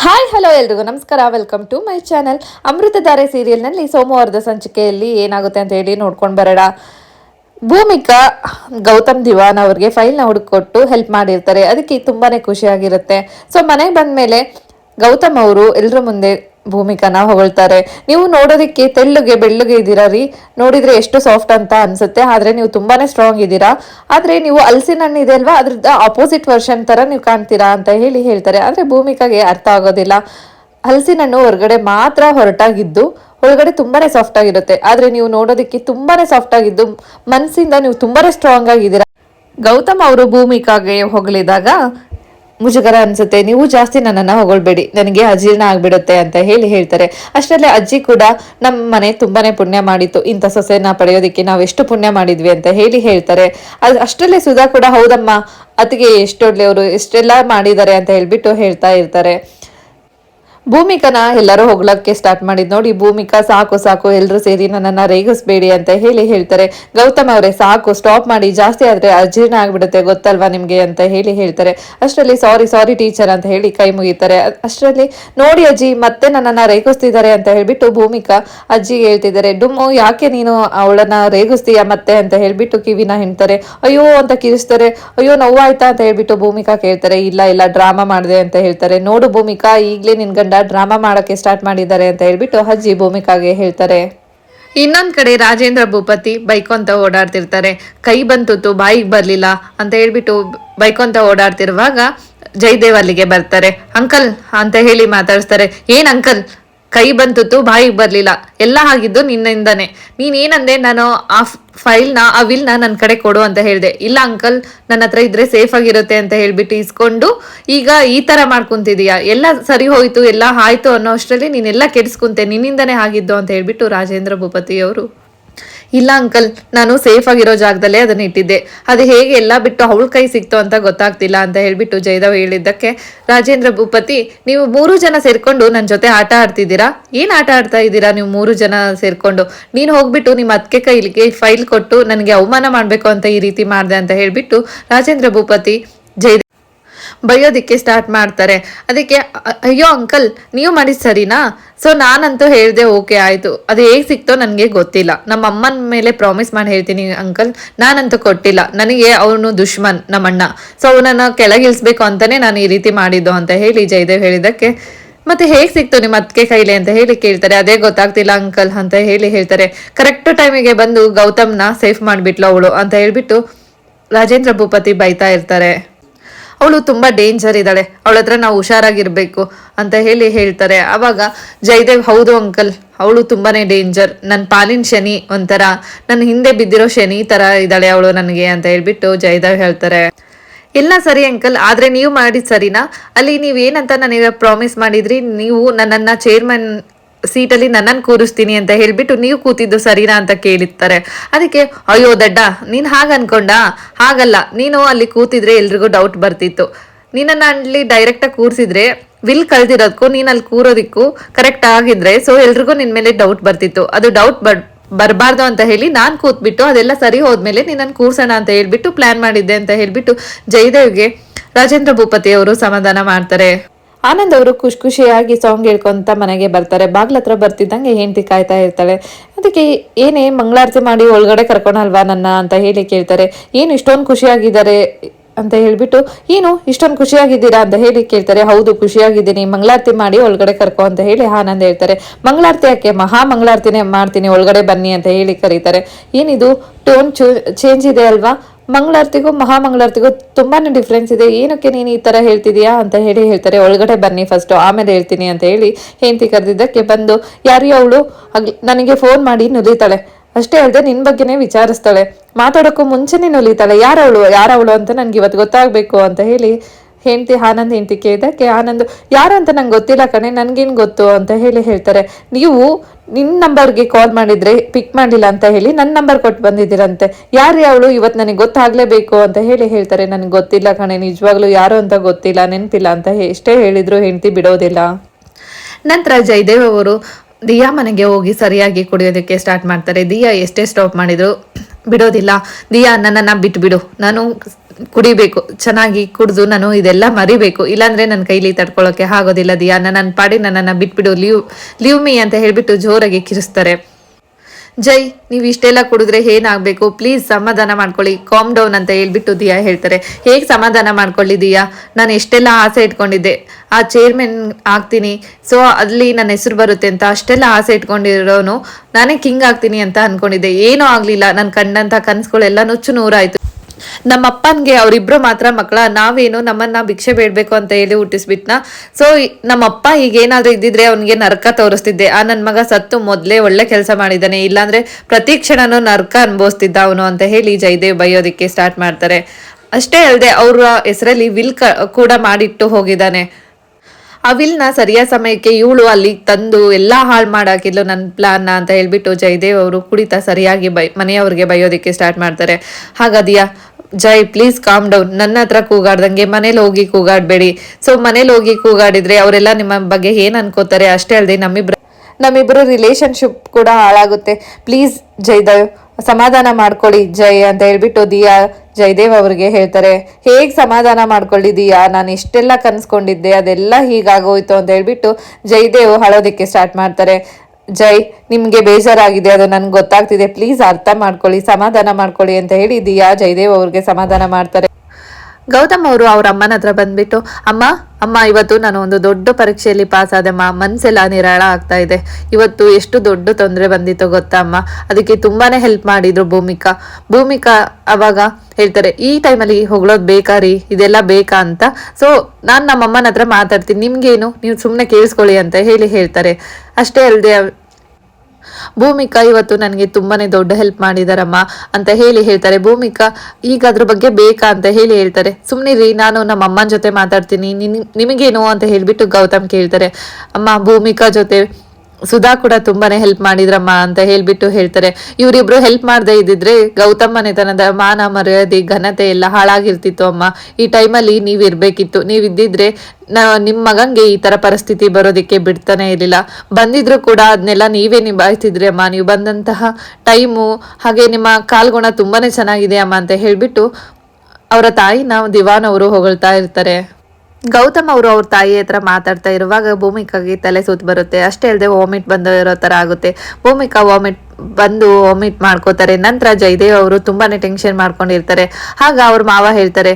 Hi, hello ಎಲ್ರಿಗೂ ನಮಸ್ಕಾರ. Welcome to my channel Amruthadhaare ಸೀರಿಯಲ್ನಲ್ಲಿ ಸೋಮವಾರದ ಸಂಚಿಕೆಯಲ್ಲಿ ಏನಾಗುತ್ತೆ ಅಂತ ಹೇಳಿ ನೋಡ್ಕೊಂಡು ಬರೋಣ. ಭೂಮಿಕಾ ಗೌತಮ್ ದಿವಾನ್ ಅವ್ರಿಗೆ ಫೈಲ್ನ ಹುಡುಕೊಟ್ಟು ಹೆಲ್ಪ್ ಮಾಡಿರ್ತಾರೆ. ಅದಕ್ಕೆ ತುಂಬಾ ಖುಷಿಯಾಗಿರುತ್ತೆ. ಸೊ ಮನೆಗೆ ಬಂದ್ಮೇಲೆ ಗೌತಮ್ ಅವರು ಎಲ್ಲರ ಮುಂದೆ ಭೂಮಿಕಾನ ಹೊಗಳ್ತಾರೆ. ನೀವು ನೋಡೋದಕ್ಕೆ ತೆಳ್ಳಗೆ ಬೆಳ್ಳಗೆ ಇದ್ದೀರಾ ರೀ? ನೋಡಿದ್ರೆ ಎಷ್ಟು ಸಾಫ್ಟ್ ಅಂತ ಅನ್ಸುತ್ತೆ. ಆದ್ರೆ ನೀವು ತುಂಬಾನೇ ಸ್ಟ್ರಾಂಗ್ ಇದ್ದೀರಾ. ಆದ್ರೆ ನೀವು ಹಲಸಿನ ಹಣ್ಣು ಇದೆ ಅಲ್ವಾ? ಅದ್ರದ್ದು ಅಪೋಸಿಟ್ ವರ್ಷನ್ ತರ ನೀವು ಕಾಣ್ತೀರಾ ಅಂತ ಹೇಳಿ ಹೇಳ್ತಾರೆ. ಆದ್ರೆ ಭೂಮಿಕಾಗೆ ಅರ್ಥ ಆಗೋದಿಲ್ಲ. ಹಲಸಿನ ಹಣ್ಣು ಹೊರಗಡೆ ಮಾತ್ರ ಹೊರಟಾಗಿದ್ದು, ಒಳಗಡೆ ತುಂಬಾನೇ ಸಾಫ್ಟ್ ಆಗಿರುತ್ತೆ. ಆದ್ರೆ ನೀವು ನೋಡೋದಕ್ಕೆ ತುಂಬಾನೇ ಸಾಫ್ಟ್ ಆಗಿದ್ದು, ಮನಸ್ಸಿಂದ ನೀವು ತುಂಬಾನೇ ಸ್ಟ್ರಾಂಗ್ ಆಗಿದ್ದೀರಾ. ಗೌತಮ್ ಅವರು ಭೂಮಿಕಾಗೆ ಹೊಗಳಿದಾಗ ಮುಜುಗರ ಅನ್ಸುತ್ತೆ. ನೀವು ಜಾಸ್ತಿ ನನ್ನನ್ನ ಹೊಗಳ್ಬೇಡಿ. ನನಗೆ ಅಜೀರ್ಣ ಆಗ್ಬಿಡುತ್ತೆ ಅಂತ ಹೇಳಿ ಹೇಳ್ತಾರೆ. ಅಷ್ಟರಲ್ಲೇ ಅಜ್ಜಿ ಕೂಡ ನಮ್ಮ ಮನೆ ತುಂಬಾನೇ ಪುಣ್ಯ ಮಾಡಿತ್ತು. ಇಂಥ ಸೊಸೆನ ಪಡೆಯೋದಕ್ಕೆ ನಾವು ಎಷ್ಟು ಪುಣ್ಯ ಮಾಡಿದ್ವಿ ಅಂತ ಹೇಳಿ ಹೇಳ್ತಾರೆ. ಅದು ಅಷ್ಟರಲ್ಲೇ ಸುಧಾ ಕೂಡ, ಹೌದಮ್ಮ ಅತಿಗೆ ಎಷ್ಟೊಡ್ಲೆಯವರು ಎಷ್ಟೆಲ್ಲ ಮಾಡಿದ್ದಾರೆ ಅಂತ ಹೇಳ್ಬಿಟ್ಟು ಹೇಳ್ತಾ ಇರ್ತಾರೆ. ಭೂಮಿಕನ ಎಲ್ಲರೂ ಹೊಗಳಕ್ಕೆ ಸ್ಟಾರ್ಟ್ ಮಾಡಿದ್ ನೋಡಿ, ಭೂಮಿಕಾ ಸಾಕು ಸಾಕು ಎಲ್ಲರೂ ಸೇರಿ ನನ್ನನ್ನ ರೇಗಿಸ್ಬೇಡಿ ಅಂತ ಹೇಳಿ ಹೇಳ್ತಾರೆ. ಗೌತಮ್ ಅವರೇ, ಸಾಕು ಸ್ಟಾಪ್ ಮಾಡಿ, ಜಾಸ್ತಿ ಆದ್ರೆ ಅಜೀರ್ಣ ಆಗ್ಬಿಡುತ್ತೆ, ಗೊತ್ತಲ್ವಾ ನಿಮ್ಗೆ ಅಂತ ಹೇಳಿ ಹೇಳ್ತಾರೆ. ಅಷ್ಟರಲ್ಲಿ ಸಾರಿ ಸಾರಿ ಟೀಚರ್ ಅಂತ ಹೇಳಿ ಕೈ ಮುಗಿತಾರೆ. ಅಷ್ಟರಲ್ಲಿ ನೋಡಿ ಅಜ್ಜಿ, ಮತ್ತೆ ನನ್ನನ್ನ ರೇಗಿಸ್ತಿದ್ದಾರೆ ಅಂತ ಹೇಳ್ಬಿಟ್ಟು ಭೂಮಿಕಾ ಅಜ್ಜಿ ಹೇಳ್ತಿದ್ದಾರೆ. ಡುಮ್ಮು, ಯಾಕೆ ನೀನು ಅವಳನ್ನ ರೇಗಿಸ್ತೀಯ ಮತ್ತೆ ಅಂತ ಹೇಳ್ಬಿಟ್ಟು ಕಿವಿನ ಹಿಂಡ್ತಾರೆ. ಅಯ್ಯೋ ಅಂತ ಕಿರಿಸ್ತಾರೆ. ಅಯ್ಯೋ, ನೋವಾಯ್ತಾ ಅಂತ ಹೇಳ್ಬಿಟ್ಟು ಭೂಮಿಕಾ ಕೇಳ್ತಾರೆ. ಇಲ್ಲ ಇಲ್ಲ ಡ್ರಾಮಾ ಮಾಡಿದೆ ಅಂತ ಹೇಳ್ತಾರೆ. ನೋಡು ಭೂಮಿಕಾ, ಈಗ್ಲೇ ನಿನ್ ಗಂಡ ಡ್ರಾಮಾ ಮಾಡೋಕ್ಕೆ ಸ್ಟಾರ್ಟ್ ಮಾಡಿದ್ದಾರೆ ಅಂತ ಹೇಳ್ಬಿಟ್ಟು ಅಜ್ಜಿ ಭೂಮಿಕಾಗೆ ಹೇಳ್ತಾರೆ. ಇನ್ನೊಂದ್ ಕಡೆ ರಾಜೇಂದ್ರ ಭೂಪತಿ ಬೈಕೊಂತ ಓಡಾಡ್ತಿರ್ತಾರೆ. ಕೈ ಬಂತುತ್ತು ಬಾಯಿಗೆ ಬರ್ಲಿಲ್ಲ ಅಂತ ಹೇಳ್ಬಿಟ್ಟು ಬೈಕೊಂತ ಓಡಾಡ್ತಿರುವಾಗ ಜಯದೇವ್ ಅಲ್ಲಿಗೆ ಬರ್ತಾರೆ. ಅಂಕಲ್ ಅಂತ ಹೇಳಿ ಮಾತಾಡಿಸ್ತಾರೆ. ಏನ್ ಅಂಕಲ್? ಕೈ ಬಂತುತ್ತು, ಬಾಯಿಗೆ ಬರ್ಲಿಲ್ಲ. ಎಲ್ಲ ಆಗಿದ್ದು ನಿನ್ನಿಂದಾನೆ. ನೀನೇನಂದೆ, ನಾನು ಆ ಫೈಲ್ನ, ಆ ವಿಲ್ನ ನನ್ನ ಕಡೆ ಕೊಡು ಅಂತ ಹೇಳಿದೆ. ಇಲ್ಲ ಅಂಕಲ್, ನನ್ನ ಹತ್ರ ಇದ್ರೆ ಸೇಫ್ ಆಗಿರುತ್ತೆ ಅಂತ ಹೇಳ್ಬಿಟ್ಟು ಇಸ್ಕೊಂಡು, ಈಗ ಈ ತರ ಮಾಡ್ಕೊಂತಿದೀಯಾ. ಎಲ್ಲ ಸರಿ ಹೋಯ್ತು, ಎಲ್ಲ ಆಯ್ತು ಅನ್ನೋ ಅಷ್ಟರಲ್ಲಿ ನೀನೆಲ್ಲ ಕೆಡಿಸ್ಕೊಂತೆ, ನಿನ್ನಿಂದನೇ ಆಗಿದ್ದು ಅಂತ ಹೇಳ್ಬಿಟ್ಟು ರಾಜೇಂದ್ರ ಭೂಪತಿ ಅವರು ಇಲ್ಲ ಅಂಕಲ್, ನಾನು ಸೇಫ್ ಆಗಿರೋ ಜಾಗದಲ್ಲೇ ಅದನ್ನ ಇಟ್ಟಿದ್ದೆ. ಅದು ಹೇಗೆ ಎಲ್ಲ ಬಿಟ್ಟು ಅವಳ ಕೈ ಸಿಕ್ತು ಅಂತ ಗೊತ್ತಾಗ್ತಿಲ್ಲ ಅಂತ ಹೇಳ್ಬಿಟ್ಟು ಜಯದೇವ್ ಹೇಳಿದ್ದಕ್ಕೆ, ರಾಜೇಂದ್ರ ಭೂಪತಿ, ನೀವು ಮೂರು ಜನ ಸೇರ್ಕೊಂಡು ನನ್ನ ಜೊತೆ ಆಟ ಆಡ್ತಿದ್ದೀರಾ? ಏನ್ ಆಟ ಆಡ್ತಾ ಇದ್ದೀರಾ ನೀವು ಮೂರು ಜನ ಸೇರ್ಕೊಂಡು? ನೀನು ಹೋಗ್ಬಿಟ್ಟು ನಿಮ್ಮ ಅತ್ಕೆ ಕೈಲಿಗೆ ಫೈಲ್ ಕೊಟ್ಟು ನನಗೆ ಅವಮಾನ ಮಾಡಬೇಕು ಅಂತ ಈ ರೀತಿ ಮಾಡಿದೆ ಅಂತ ಹೇಳ್ಬಿಟ್ಟು ರಾಜೇಂದ್ರ ಭೂಪತಿ, ಜಯದೇವ್ ಬೈಯೋದಿಕ್ಕೆ ಸ್ಟಾರ್ಟ್ ಮಾಡ್ತಾರೆ. ಅದಕ್ಕೆ, ಅಯ್ಯೋ ಅಂಕಲ್ ನೀವು ಮಾಡಿದ ಸರಿನಾ? ಸೊ ನಾನಂತೂ ಹೇಳಿದೆ ಓಕೆ ಆಯಿತು. ಅದು ಹೇಗೆ ಸಿಕ್ತೋ ನನಗೆ ಗೊತ್ತಿಲ್ಲ. ನಮ್ಮ ಅಮ್ಮನ ಮೇಲೆ ಪ್ರಾಮಿಸ್ ಮಾಡಿ ಹೇಳ್ತೀನಿ ಅಂಕಲ್ ನಾನಂತೂ ಕೊಟ್ಟಿಲ್ಲ. ನನಗೆ ಅವನು ದುಶ್ಮನ್, ನಮ್ಮಣ್ಣ. ಸೊ ಅವನನ್ನ ಕೆಳಗಿಳಿಸ್ಬೇಕು ಅಂತಲೇ ನಾನು ಈ ರೀತಿ ಮಾಡಿದ್ದು ಅಂತ ಹೇಳಿ ಜಯದೇವ್ ಹೇಳಿದ್ದಕ್ಕೆ, ಮತ್ತೆ ಹೇಗೆ ಸಿಕ್ತು ನಿಮ್ಮ ಅತ್ತಿಗೆ ಕೈಲಿ? ಅಂತ ಹೇಳಿ ಕೇಳ್ತಾರೆ. ಅದೇ ಗೊತ್ತಾಗ್ತಿಲ್ಲ ಅಂಕಲ್ ಅಂತ ಹೇಳಿ ಹೇಳ್ತಾರೆ. ಕರೆಕ್ಟ್ ಟೈಮಿಗೆ ಬಂದು ಗೌತಮ್ನ ಸೇಫ್ ಮಾಡಿಬಿಟ್ಲು ಅವಳು, ಅಂತ ಹೇಳಿಬಿಟ್ಟು ರಾಜೇಂದ್ರ ಭೂಪತಿ ಬೈತಾ ಇರ್ತಾರೆ. ಅವಳು ತುಂಬಾ ಡೇಂಜರ್ ಇದ್ದಾಳೆ. ಅವಳ ಹತ್ರ ನಾವು ಹುಷಾರಾಗಿರ್ಬೇಕು ಅಂತ ಹೇಳಿ ಹೇಳ್ತಾರೆ. ಅವಾಗ ಜಯದೇವ್, ಹೌದು ಅಂಕಲ್ ಅವಳು ತುಂಬಾನೇ ಡೇಂಜರ್ ನನ್ನ ಪಾಲಿನ ಶನಿ ಒಂಥರ ನನ್ನ ಹಿಂದೆ ಬಿದ್ದಿರೋ ಶನಿ ತರ ಇದ್ದಾಳೆ ಅವಳು ನನಗೆ ಅಂತ ಹೇಳ್ಬಿಟ್ಟು ಜಯದೇವ್ ಹೇಳ್ತಾರೆ. ಎಲ್ಲ ಸರಿ ಅಂಕಲ್ ಆದ್ರೆ ನೀವು ಮಾಡಿದ್ ಸರಿನಾ? ಅಲ್ಲಿ ನೀವೇನಂತ ನನಗೆ ಪ್ರಾಮಿಸ್ ಮಾಡಿದ್ರಿ, ನೀವು ನನ್ನನ್ನ ಚೇರ್ಮನ್ ಸೀಟಲ್ಲಿ ನನ್ನನ್ನು ಕೂರಿಸ್ತೀನಿ ಅಂತ ಹೇಳಿಬಿಟ್ಟು ನೀವು ಕೂತಿದ್ದು ಸರಿನಾ ಅಂತ ಕೇಳಿರ್ತಾರೆ. ಅದಕ್ಕೆ, ಅಯ್ಯೋ ದಡ್ಡ, ನೀನು ಹಾಗ ಅನ್ಕೊಂಡ? ಹಾಗಲ್ಲ, ನೀನು ಅಲ್ಲಿ ಕೂತಿದ್ರೆ ಎಲ್ರಿಗೂ ಡೌಟ್ ಬರ್ತಿತ್ತು. ನೀನನ್ನ ಅಲ್ಲಿ ಡೈರೆಕ್ಟಾಗಿ ಕೂರಿಸಿದ್ರೆ ವಿಲ್ ಕಳ್ದಿರೋದಕ್ಕೂ ನೀನು ಅಲ್ಲಿ ಕೂರೋದಿಕ್ಕೂ ಕರೆಕ್ಟ್ ಆಗಿದ್ರೆ ಸೊ ಎಲ್ರಿಗೂ ನಿನ್ನ ಮೇಲೆ ಡೌಟ್ ಬರ್ತಿತ್ತು. ಅದು ಡೌಟ್ ಬರ್, ಬರಬಾರ್ದು ಅಂತ ಹೇಳಿ ನಾನು ಕೂತ್ಬಿಟ್ಟು ಅದೆಲ್ಲ ಸರಿ ಹೋದ್ಮೇಲೆ ನಿನ್ನನ್ನು ಕೂರ್ಸೋಣ ಅಂತ ಹೇಳ್ಬಿಟ್ಟು ಪ್ಲಾನ್ ಮಾಡಿದ್ದೆ ಅಂತ ಹೇಳಿಬಿಟ್ಟು ಜಯದೇವ್ಗೆ ರಾಜೇಂದ್ರ ಭೂಪತಿ ಅವರು ಸಮಾಧಾನ ಮಾಡ್ತಾರೆ. ಆನಂದ್ ಅವರು ಖುಷಿ ಖುಷಿಯಾಗಿ ಸಾಂಗ್ ಹೇಳ್ಕೊಂತ ಮನೆಗೆ ಬರ್ತಾರೆ. ಬಾಗ್ಲ ಹತ್ರ ಬರ್ತಿದ್ದಂಗೆ ಹೆಂಡತಿ ಕಾಯ್ತಾ ಇರ್ತಾಳೆ. ಅದಕ್ಕೆ ಏನೇ ಮಂಗಳಾರತಿ ಮಾಡಿ ಒಳಗಡೆ ಕರ್ಕೊಳಲ್ವಾ ನನ್ನ ಅಂತ ಹೇಳಿ ಕೇಳ್ತಾರೆ. ಏನು ಇಷ್ಟೊಂದು ಖುಷಿಯಾಗಿದ್ದಾರೆ ಅಂತ ಹೇಳ್ಬಿಟ್ಟು, ಏನು ಇಷ್ಟೊಂದು ಖುಷಿಯಾಗಿದ್ದೀರಾ ಅಂತ ಹೇಳಿ ಕೇಳ್ತಾರೆ. ಹೌದು, ಖುಷಿಯಾಗಿದ್ದೀನಿ. ಮಂಗಳಾರತಿ ಮಾಡಿ ಒಳಗಡೆ ಕರ್ಕೊ ಅಂತ ಹೇಳಿ ಆನಂದ್ ಹೇಳ್ತಾರೆ. ಮಂಗಳಾರತಿ ಯಾಕೆ? ಮಹಾ ಮಂಗಳಾರತಿನೇ ಮಾಡ್ತೀನಿ, ಒಳಗಡೆ ಬನ್ನಿ ಅಂತ ಹೇಳಿ ಕರೀತಾರೆ. ಏನಿದು? ಟೋನ್ ಚೇಂಜ್ ಇದೆ ಅಲ್ವಾ? ಮಂಗಳಾರತಿಗೂ, ಮಹಾಮಂಗಳಾರತಿಗೂ ತುಂಬಾ ಡಿಫ್ರೆನ್ಸ್ ಇದೆ. ಏನಕ್ಕೆ ನೀನು ಈ ತರ ಹೇಳ್ತಿದೀಯಾ ಅಂತ ಹೇಳಿ ಹೇಳ್ತಾರೆ. ಒಳಗಡೆ ಬನ್ನಿ ಫಸ್ಟ್ ಆಮೇಲೆ ಹೇಳ್ತೀನಿ ಅಂತ ಹೇಳಿ ಹೆಂಡತಿ ಕರೆದಿದ್ದಕ್ಕೆ ಬಂದು, ಯಾರು ಅವಳು? ನನಗೆ ಫೋನ್ ಮಾಡಿ ನುಲಿತಾಳೆ ಅಷ್ಟೇ ಅಲ್ಲದೆ ನಿನ್ ಬಗ್ಗೆನೇ ವಿಚಾರಿಸ್ತಾಳೆ. ಮಾತಾಡೋಕ್ಕೂ ಮುಂಚೆನೆ ನುಲಿತಾಳೆ ಯಾರವಳು ಯಾರವಳು ಅಂತ ನನ್ಗೆ ಇವತ್ತು ಗೊತ್ತಾಗ್ಬೇಕು ಅಂತ ಹೇಳಿ ಹೆಂಡತಿ ಆನಂದ್ ಹೆಂಡತಿ ಕೇಳಿದಕ್ಕೆ ಆನಂದ್ ಯಾರು ಅಂತ ನಂಗೆ ಗೊತ್ತಿಲ್ಲ ಕಣೆ, ನನ್ಗೇನ್ ಗೊತ್ತು? ಅಂತ ಹೇಳಿ ಹೇಳ್ತಾರೆ. ನೀವು ನಿನ್ನ ನಂಬರ್ಗೆ ಕಾಲ್ ಮಾಡಿದ್ರೆ ಪಿಕ್ ಮಾಡಿಲ್ಲ ಅಂತ ಹೇಳಿ ನನ್ನ ನಂಬರ್ ಕೊಟ್ಟು ಬಂದಿದ್ದೀರಂತೆ. ಯಾರು ಅವಳು ಇವತ್ತು ನನಗೆ ಗೊತ್ತಾಗ್ಲೇಬೇಕು ಅಂತ ಹೇಳಿ ಹೇಳ್ತಾರೆ. ನನಗೆ ಗೊತ್ತಿಲ್ಲ ಕಣೆ, ನಿಜವಾಗ್ಲೂ ಯಾರು ಅಂತ ಗೊತ್ತಿಲ್ಲ, ನೆನಪಿಲ್ಲ ಅಂತ ಎಷ್ಟೇ ಹೇಳಿದ್ರು ಹೆಂಡತಿ ಬಿಡೋದಿಲ್ಲ. ನಂತರ ಜಯದೇವ್ ಅವರು ದಿಯಾ ಮನೆಗೆ ಹೋಗಿ ಸರಿಯಾಗಿ ಕುಡಿಯೋದಕ್ಕೆ ಸ್ಟಾರ್ಟ್ ಮಾಡ್ತಾರೆ. ದಿಯಾ ಎಷ್ಟೇ ಸ್ಟಾಪ್ ಮಾಡಿದ್ರು ಬಿಡೋದಿಲ್ಲ. ದಿಯಾ ನನ್ನನ್ನು ಬಿಟ್ಬಿಡು. ನಾನು ಕುಡಿಬೇಕು. ಚೆನ್ನಾಗಿ ಕುಡಿದು ನಾನು ಇದೆಲ್ಲ ಮರಿಬೇಕು. ಇಲ್ಲಾಂದ್ರೆ ನನ್ನ ಕೈಲಿ ತಡ್ಕೊಳ್ಳೋಕೆ ಆಗೋದಿಲ್ಲ ದಿಯಾ. ನನ್ನ ಪಾಡಿ ನನ್ನನ್ನು ಬಿಟ್ಬಿಡು. ಲೀವ್ ಲೀವ್ ಮೀ ಅಂತ ಹೇಳಿಬಿಟ್ಟು ಜೋರಾಗಿ ಕಿರಿಸ್ತಾರೆ. ಜೈ, ನೀವು ಇಷ್ಟೆಲ್ಲ ಕುಡಿದ್ರೆ ಏನಾಗಬೇಕು? ಪ್ಲೀಸ್ ಸಮಾಧಾನ ಮಾಡ್ಕೊಳ್ಳಿ. ಕಾಮ್ ಡೌನ್ ಅಂತ ಹೇಳ್ಬಿಟ್ಟು ದಿಯಾ ಹೇಳ್ತಾರೆ. ಹೇಗೆ ಸಮಾಧಾನ ಮಾಡ್ಕೊಳ್ಳಿ ದಿಯಾ ನಾನು ಎಷ್ಟೆಲ್ಲ ಆಸೆ ಇಟ್ಕೊಂಡಿದ್ದೆ. ಆ ಚೇರ್ಮನ್ ಆಗ್ತೀನಿ. ಸೊ ಅಲ್ಲಿ ನನ್ನ ಹೆಸರು ಬರುತ್ತೆ ಅಂತ ಅಷ್ಟೆಲ್ಲ ಆಸೆ ಇಟ್ಕೊಂಡಿರೋನು, ನಾನೇ ಕಿಂಗ್ ಆಗ್ತೀನಿ ಅಂತ ಅನ್ಕೊಂಡಿದ್ದೆ. ಏನೂ ಆಗಲಿಲ್ಲ. ನಾನು ಕಂಡಂಥ ಕನಸುಗಳೆಲ್ಲ ನುಚ್ಚು ನೂರಾಯಿತು ನಮ್ಮ ಅಪ್ಪನ್ಗೆ ಅವರಿಬ್ರು ಮಾತ್ರ ಮಕ್ಕಳ, ನಾವೇನು ನಮ್ಮನ್ನ ಭಿಕ್ಷೆ ಬೇಡಬೇಕು ಅಂತ ಹೇಳಿ ಹುಟ್ಟಿಸ್ಬಿಟ್ನ? ಸೊ ನಮ್ಮ ಅಪ್ಪ ಈಗ ಏನಾದ್ರೂ ಇದ್ದಿದ್ರೆ ಅವನಿಗೆ ನರ್ಕ ತೋರಿಸ್ತಿದ್ದೆ. ಆ ನನ್ನ ಮಗ ಸತ್ತು ಮೊದಲೇ ಒಳ್ಳೆ ಕೆಲಸ ಮಾಡಿದ್ದಾನೆ. ಇಲ್ಲಾಂದ್ರೆ ಪ್ರತಿ ಕ್ಷಣನೂ ನರ್ಕ ಅನುಭವಿಸ್ತಿದ್ದ ಅವನು ಅಂತ ಹೇಳಿ ಜಯದೇವ್ ಬೈಯೋದಿಕ್ಕೆ ಸ್ಟಾರ್ಟ್ ಮಾಡ್ತಾರೆ. ಅಷ್ಟೇ ಅಲ್ಲದೆ ಅವರ ಹೆಸರಲ್ಲಿ ವಿಲ್ ಕೂಡ ಮಾಡಿಟ್ಟು ಹೋಗಿದ್ದಾನೆ. ಆ ವಿಲ್ನ ಸರಿಯಾದ ಸಮಯಕ್ಕೆ ಇವಳು ಅಲ್ಲಿ ತಂದು ಎಲ್ಲ ಹಾಳು ಮಾಡಾಕಿದ್ಲು ನನ್ನ ಪ್ಲಾನ್ನ ಅಂತ ಹೇಳ್ಬಿಟ್ಟು ಜಯದೇವ್ ಅವರು ಕುಡಿತ ಸರಿಯಾಗಿ ಬೈ ಮನೆಯವ್ರಿಗೆ ಬೈಯೋದಕ್ಕೆ ಸ್ಟಾರ್ಟ್ ಮಾಡ್ತಾರೆ. ಹಾಗಾದಿಯಾ? ಜೈ ಪ್ಲೀಸ್ ಕಾಮ್ ಡೌನ್ ನನ್ನ ಹತ್ರ ಕೂಗಾಡ್ದಂಗೆ ಮನೇಲಿ ಹೋಗಿ ಕೂಗಾಡಬೇಡಿ. ಸೊ ಮನೇಲಿ ಹೋಗಿ ಕೂಗಾಡಿದ್ರೆ ಅವರೆಲ್ಲ ನಿಮ್ಮ ಬಗ್ಗೆ ಏನು ಅನ್ಕೋತಾರೆ ಅಷ್ಟೇ ಅಲ್ಲದೆ ನಮ್ಮಿಬ್ರು ನಮ್ಮಿಬ್ರು ರಿಲೇಶನ್ಶಿಪ್ ಕೂಡ ಹಾಳಾಗುತ್ತೆ. ಪ್ಲೀಸ್ ಜೈದೇವ್ ಸಮಾಧಾನ ಮಾಡ್ಕೊಳ್ಳಿ, ಜೈ ಅಂತ ಹೇಳ್ಬಿಟ್ಟು ದಿಯಾ ಜಯದೇವ್ ಅವ್ರಿಗೆ ಹೇಳ್ತಾರೆ. ಹೇಗೆ ಸಮಾಧಾನ ಮಾಡ್ಕೊಳ್ಳಿ ದಿಯಾ? ನಾನು ಇಷ್ಟೆಲ್ಲ ಕನ್ಸ್ಕೊಂಡಿದ್ದೆ, ಅದೆಲ್ಲ ಹೀಗಾಗೋಯ್ತು ಅಂತ ಹೇಳ್ಬಿಟ್ಟು ಜಯದೇವ್ ಹಳೋದಕ್ಕೆ ಸ್ಟಾರ್ಟ್ ಮಾಡ್ತಾರೆ. ಜೈ, ನಿಮಗೆ ಬೇಜಾರಾಗಿದೆ, ಅದು ನನ್ಗೆ ಗೊತ್ತಾಗ್ತಿದೆ. ಪ್ಲೀಸ್ ಅರ್ಥ ಮಾಡ್ಕೊಳ್ಳಿ, ಸಮಾಧಾನ ಮಾಡ್ಕೊಳ್ಳಿ ಅಂತ ಹೇಳಿ ದಿಯಾ ಜಯದೇವ್ ಅವ್ರಿಗೆ ಸಮಾಧಾನ ಮಾಡ್ತಾರೆ. ಗೌತಮ್ ಅವರು ಅವ್ರ ಅಮ್ಮನ ಹತ್ರ ಬಂದ್ಬಿಟ್ಟು, ಅಮ್ಮ ಅಮ್ಮ, ಇವತ್ತು ನಾನು ಒಂದು ದೊಡ್ಡ ಪರೀಕ್ಷೆಯಲ್ಲಿ ಪಾಸ್ ಆದಮ್ಮ ಮನ್ಸೆಲ್ಲ ನಿರಾಳ ಆಗ್ತಾ ಇದೆ. ಇವತ್ತು ಎಷ್ಟು ದೊಡ್ಡ ತೊಂದರೆ ಬಂದಿತ್ತು ಗೊತ್ತಾ, ಅಮ್ಮ? ಅದಕ್ಕೆ ತುಂಬಾನೇ ಹೆಲ್ಪ್ ಮಾಡಿದ್ರು ಭೂಮಿಕಾ. ಭೂಮಿಕಾ ಅವಾಗ ಹೇಳ್ತಾರೆ, ಈ ಟೈಮಲ್ಲಿ ಹೊಗಳೋದು ಬೇಕಾ ರೀ? ಇದೆಲ್ಲ ಬೇಕಾ ಅಂತ? ಸೊ ನಾನು ನಮ್ಮ ಅಮ್ಮನ ಹತ್ರ ಮಾತಾಡ್ತೀನಿ. ನಿಮ್ಗೇನು? ನೀವು ಸುಮ್ಮನೆ ಕೇಳಿಸ್ಕೊಳ್ಳಿ ಅಂತ ಹೇಳಿ ಹೇಳ್ತಾರೆ. ಅಷ್ಟೇ ಅಲ್ಲದೆ ಭೂಮಿಕಾ ಇವತ್ತು ನನಗೆ ತುಂಬಾನೇ ದೊಡ್ಡ ಹೆಲ್ಪ್ ಮಾಡಿದಾರಮ್ಮ ಅಂತ ಹೇಳಿ ಹೇಳ್ತಾರೆ. ಭೂಮಿಕಾ, ಈಗ ಅದ್ರ ಬಗ್ಗೆ ಬೇಕಾ ಅಂತ ಹೇಳಿ ಹೇಳ್ತಾರೆ. ಸುಮ್ಮನಿರಿ ನಾನು ನಮ್ಮ ಅಮ್ಮನ ಜೊತೆ ಮಾತಾಡ್ತೀನಿ. ನಿಮಗೇನು ಅಂತ ಹೇಳಿಬಿಟ್ಟು ಗೌತಮ್ ಕೇಳ್ತಾರೆ. ಅಮ್ಮ, ಭೂಮಿಕಾ ಜೊತೆ ಸುಧಾ ಕೂಡ ತುಂಬಾನೇ ಹೆಲ್ಪ್ ಮಾಡಿದ್ರಮ್ಮ ಅಂತ ಹೇಳ್ಬಿಟ್ಟು ಹೇಳ್ತಾರೆ. ಇವರಿಬ್ರು ಹೆಲ್ಪ್ ಮಾಡದೇ ಇದ್ದಿದ್ರೆ ಗೌತಮ್ ಮನೆತನದ ಮಾನ, ಮರ್ಯಾದೆ, ಘನತೆ ಎಲ್ಲ ಹಾಳಾಗಿರ್ತಿತ್ತು ಅಮ್ಮ. ಈ ಟೈಮಲ್ಲಿ ನೀವು ಇರ್ಬೇಕಿತ್ತು. ನೀವು ಇದ್ದಿದ್ರೆ ನಿಮ್ಮ ಮಗಂಗೆ ಈ ತರ ಪರಿಸ್ಥಿತಿ ಬರೋದಕ್ಕೆ ಬಿಡ್ತಾನೆ ಇರಲಿಲ್ಲ. ಬಂದಿದ್ರು ಕೂಡ ಅದನ್ನೆಲ್ಲ ನೀವೇ ನಿಭಾಯಿಸ್ತಿದ್ರಿ ಅಮ್ಮ. ನೀವು ಬಂದಂತಹ ಟೈಮು ಹಾಗೆ ನಿಮ್ಮ ಕಾಲ್ಗುಣ ತುಂಬಾನೇ ಚೆನ್ನಾಗಿದೆ ಅಮ್ಮ ಅಂತ ಹೇಳ್ಬಿಟ್ಟು ಅವರ ತಾಯಿ ನಾವು ದಿವಾನ್ ಅವರು ಹೊಗಳ್ತಾ ಇರ್ತಾರೆ. ಗೌತಮ್ ಅವರು ಅವ್ರ ತಾಯಿ ಹತ್ರ ಮಾತಾಡ್ತಾ ಇರುವಾಗ ಭೂಮಿಕಾಗೆ ತಲೆ ಸುತ್ತ ಬರುತ್ತೆ. ಅಷ್ಟೇ ಅಲ್ಲದೆ ವಾಮಿಟ್ ಬಂದು ಇರೋ ಥರ ಆಗುತ್ತೆ. ಭೂಮಿಕಾ ವಾಮಿಟ್ ಬಂದು ವಾಮಿಟ್ ಮಾಡ್ಕೋತಾರೆ. ನಂತರ ಜಯದೇವ್ ಅವರು ತುಂಬಾನೇ ಟೆನ್ಷನ್ ಮಾಡ್ಕೊಂಡಿರ್ತಾರೆ. ಹಾಗ ಅವ್ರ ಮಾವ ಹೇಳ್ತಾರೆ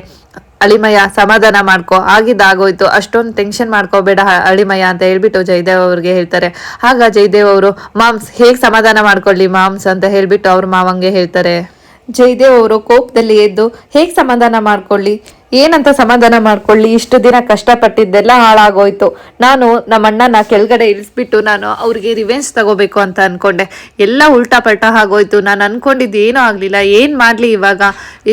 ಅಳಿಮಯ ಸಮಾಧಾನ ಮಾಡ್ಕೋ. ಆಗಿದ್ದಾಗೋಯ್ತು ಅಷ್ಟೊಂದು ಟೆನ್ಷನ್ ಮಾಡ್ಕೋಬೇಡ ಅಳಿಮಯ ಅಂತ ಹೇಳ್ಬಿಟ್ಟು ಜಯದೇವ್ ಅವ್ರಿಗೆ ಹೇಳ್ತಾರೆ. ಆಗ ಜಯದೇವ್ ಅವರು, ಮಾಮ್ಸ್, ಹೇಗೆ ಸಮಾಧಾನ ಮಾಡ್ಕೊಳ್ಳಿ ಮಾಮ್ಸ್ ಅಂತ ಹೇಳ್ಬಿಟ್ಟು ಅವ್ರ ಮಾವಂಗೆ ಹೇಳ್ತಾರೆ. ಜಯದೇವ್ ಅವರು ಕೋಪದಲ್ಲಿ ಎದ್ದು, ಹೇಗೆ ಸಮಾಧಾನ ಮಾಡ್ಕೊಳ್ಳಿ? ಏನಂತ ಸಮಾಧಾನ ಮಾಡ್ಕೊಳ್ಳಿ? ಇಷ್ಟು ದಿನ ಕಷ್ಟಪಟ್ಟಿದ್ದೆಲ್ಲ ಹಾಳಾಗೋಯ್ತು. ನಾನು ನಮ್ಮ ಅಣ್ಣನ ಕೆಳಗಡೆ ಇಳಿಸ್ಬಿಟ್ಟು ನಾನು ಅವ್ರಿಗೆ ರಿವೆನ್ಸ್ ತಗೋಬೇಕು ಅಂತ ಅನ್ಕೊಂಡೆ. ಎಲ್ಲ ಉಲ್ಟಾ ಪಲ್ಟಾ ಆಗೋಯ್ತು. ನಾನು ಅನ್ಕೊಂಡಿದ್ದು ಏನೂ ಆಗಲಿಲ್ಲ. ಏನು ಮಾಡಲಿ ಇವಾಗ?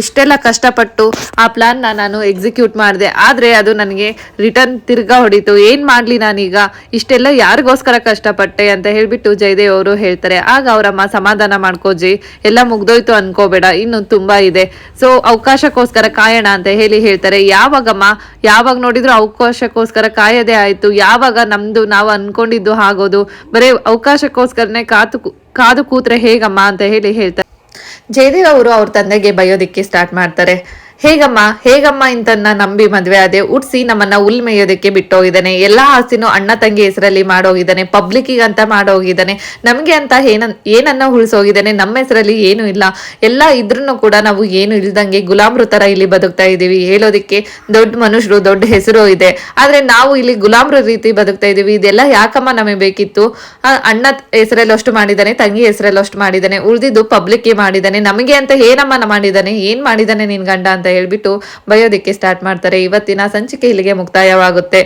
ಇಷ್ಟೆಲ್ಲ ಕಷ್ಟಪಟ್ಟು ಆ ಪ್ಲಾನ್ನ ನಾನು ಎಕ್ಸಿಕ್ಯೂಟ್ ಮಾಡಿದೆ. ಆದರೆ ಅದು ನನಗೆ ರಿಟರ್ನ್ ತಿರ್ಗಾ ಹೊಡಿತು. ಏನು ಮಾಡಲಿ ನಾನೀಗ? ಇಷ್ಟೆಲ್ಲ ಯಾರಿಗೋಸ್ಕರ ಕಷ್ಟಪಟ್ಟೆ ಅಂತ ಹೇಳಿಬಿಟ್ಟು ಜಯದೇವ್ ಅವರು ಹೇಳ್ತಾರೆ. ಆಗ ಅವರಮ್ಮ, ಸಮಾಧಾನ ಮಾಡ್ಕೋಜಿ ಎಲ್ಲ ಮುಗ್ದೋಯ್ತು ಅನ್ಕೋಬೇಡ. ಇನ್ನೂ ತುಂಬ ಇದೆ. ಸೊ ಅವಕಾಶಕ್ಕೋಸ್ಕರ ಕಾಯೋಣ ಅಂತ ಹೇಳಿ ಹೇಳ್ತಾರೆ ಯಾವಾಗಮ್ಮ ಯಾವಾಗ ನೋಡಿದ್ರು ಅವಕಾಶಕ್ಕೋಸ್ಕರ ಕಾಯದೇ ಆಯ್ತು. ಯಾವಾಗ ನಮ್ದು ನಾವು ಅನ್ಕೊಂಡಿದ್ದು ಆಗೋದು ಬರೀ ಅವಕಾಶಕ್ಕೋಸ್ಕರನೇ ಕಾತು, ಕಾದು ಕೂತ್ರೆ ಹೇಗಮ್ಮ? ಅಂತ ಹೇಳಿ ಹೇಳ್ತಾರೆ. ಜಯದೇವ್ ಅವರು ಅವ್ರ ತಂದೆಗೆ ಬಯೋದಿಕ್ಕೆ ಸ್ಟಾರ್ಟ್ ಮಾಡ್ತಾರೆ. ಹೇಗಮ್ಮ ಹೇಗಮ್ಮ ಇಂತನ್ನ ನಂಬಿ ಮದ್ವೆ ಆದೆ? ಉಟ್ಸಿ ನಮ್ಮನ್ನ ಹುಲ್ ಮೇಯೋದಕ್ಕೆ ಬಿಟ್ಟೋಗಿದ್ದಾನೆ. ಎಲ್ಲಾ ಆಸ್ತಿನೂ ಅಣ್ಣ ತಂಗಿ ಹೆಸರಲ್ಲಿ ಮಾಡೋಗಿದ್ದಾನೆ. ಪಬ್ಲಿಕ್ ಅಂತ ಮಾಡೋಗಿದ್ದಾನೆ. ನಮ್ಗೆ ಅಂತ ಏನ, ಏನನ್ನ ಉಳಿಸೋಗಿದ್ದಾನೆ? ನಮ್ಮ ಹೆಸರಲ್ಲಿ ಏನು ಇಲ್ಲ. ಎಲ್ಲ ಇದ್ರೂ ಕೂಡ ನಾವು ಏನು ಇಲ್ದಂಗೆ ಗುಲಾಮ್ರು ತರ ಇಲ್ಲಿ ಬದುಕ್ತಾ ಇದೀವಿ ಹೇಳೋದಿಕ್ಕೆ ದೊಡ್ಡ ಮನುಷ್ಯರು ದೊಡ್ಡ ಹೆಸರು ಇದೆ. ಆದ್ರೆ ನಾವು ಇಲ್ಲಿ ಗುಲಾಮ್ರ ರೀತಿ ಬದುಕ್ತಾ ಇದೀವಿ ಇದೆಲ್ಲ ಯಾಕಮ್ಮ ನಮಗೆ ಬೇಕಿತ್ತು? ಅಣ್ಣ ಹೆಸರಲ್ಲಿ ಅಷ್ಟು ಮಾಡಿದ್ದಾನೆ, ತಂಗಿ ಹೆಸರಲ್ಲಿ ಅಷ್ಟು ಮಾಡಿದ್ದಾನೆ. ಉಳಿದಿದ್ದು ಪಬ್ಲಿಕ್ಗೆ ಮಾಡಿದ್ದಾನೆ. ನಮಗೆ ಅಂತ ಏನಮ್ಮನ ಮಾಡಿದ್ದಾನೆ? ಏನ್ ಮಾಡಿದ್ದಾನೆ ನಿನ್ ಗಂಡ ಅಂತ ಹೇಳ್ಬಿಟ್ಟು ಬಯೋದಿಕ್ಕೆ ಸ್ಟಾರ್ಟ್ ಮಾಡ್ತಾರೆ. ಇವತ್ತಿನ ಸಂಚಿಕೆ ಇಲ್ಲಿಗೆ ಮುಕ್ತಾಯವಾಗುತ್ತೆ.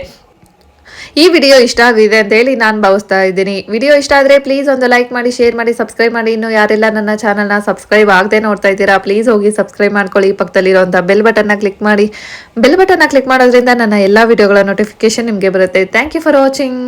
ಈ ವಿಡಿಯೋ ಇಷ್ಟ ಆಗಿದೆ ಅಂತ ಹೇಳಿ ನಾನು ಭಾವಿಸ್ತಾ ಇದ್ದೀನಿ. ವಿಡಿಯೋ ಇಷ್ಟ ಆದರೆ ಪ್ಲೀಸ್ ಒಂದು ಲೈಕ್ ಮಾಡಿ ಶೇರ್ ಮಾಡಿ ಸಬ್ಸ್ಕ್ರೈಬ್ ಮಾಡಿ. ಇನ್ನು ಯಾರೆಲ್ಲ ನನ್ನ ಚಾನಲ್ನ ಸಬ್ಸ್ಕ್ರೈಬ್ ಆಗದೆ ನೋಡ್ತಾ ಇದ್ದೀರಾ ಪ್ಲೀಸ್ ಹೋಗಿ ಸಬ್ಸ್ಕ್ರೈಬ್ ಮಾಡ್ಕೊಳ್ಳಿ. ಪಕ್ಕದಲ್ಲಿರುವಂಥ ಬೆಲ್ ಬಟನ್ನ ಕ್ಲಿಕ್ ಮಾಡಿ. ಬೆಲ್ ಬಟನ್ನ ಕ್ಲಿಕ್ ಮಾಡೋದ್ರಿಂದ ನನ್ನ ಎಲ್ಲ ವಿಡಿಯೋಗಳ ನೋಟಿಫಿಕೇಶನ್ ನಿಮಗೆ ಬರುತ್ತೆ. Thank you for watching